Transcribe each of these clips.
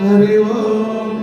हरि ओम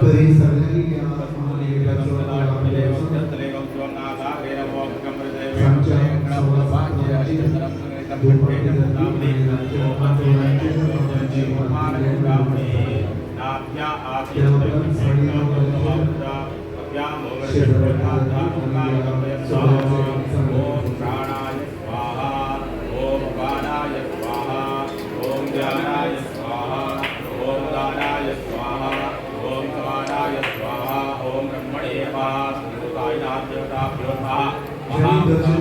तरी सगळ्यांनी या महादेवाचं नमः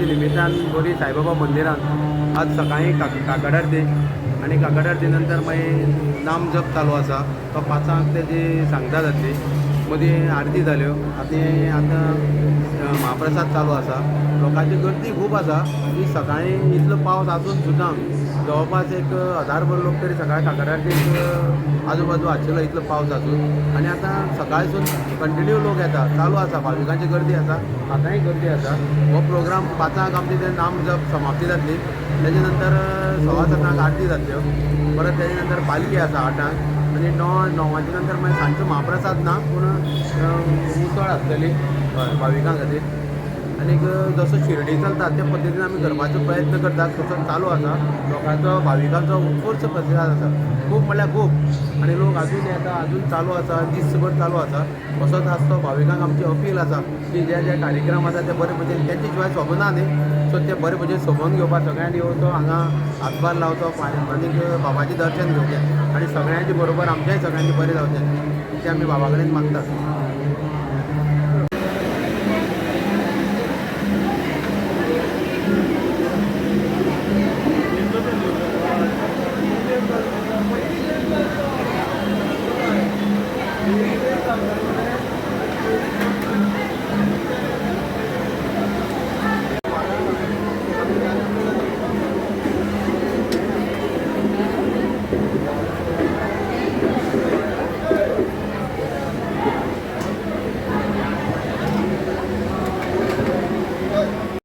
गुरुपौर्णिमेच्या निमित्तान बोरी साईबाबा मंदिरान आज सकाळी का काकड आरती आणि काकड आरती नंतर मागीर नाम जप चालू आसा तो पांचांक तेजी सांगता जातली मदीं आरती जाल्यो आतां आतां महाप्रसाद चालू आसा लोकांची गर्दी खूब आसा की सकाळी इतलो पावस आसून सुद्दां जवळपास एक हजारभर लोक तरी सकाळी काकड आरतीक आजूबाजू आशिल्लो इतलो पावस आसून आनी आतां सकाळसून कंटिन्यू लोक येता चालू आसा भाविकांची गर्दी आसा आतांय गर्दी आसा हो प्रोग्राम पांचांक आमची ते नाम जप समाप्ती जातली तेजे नंतर सव्वा सातांक आरती जातल्यो परत तेजे नंतर पालखी आसा आठांक आनी णव णवांचे नंतर मागीर सांजचो महाप्रसाद ना पूण अ, उसळ आसतली भाविकां खातीर आनीक जसो शिर्डी चलता त्या पद्दतीन आमी करपाचो प्रयत्न करतात. तसो चालू आसा लोकांचो भाविकांचो उत्स्फूर्त प्रतिसाद आसा खूब म्हणल्यार खूब आनी लोक आजून येता आजून चालू आसा दिसभर चालू आसा असोच आसतो भाविकांक आमची अपील आसा की जे जे कार्यक्रम आसा ते बरे म्हणजे भशेन तेंचे शिवाय सोबना न्ही. सो ते म्हणजे बरे भशेन सोबोवन घेवपाक सगळ्यांनी येवचो हांगा हातभार लावचो आनीक बाबाचें दर्शन घेवचें आनी सगळ्यांचे बरोबर आमचेंय सगळ्यांचे बरें जावचें तें आमी बाबा कडेन मागतात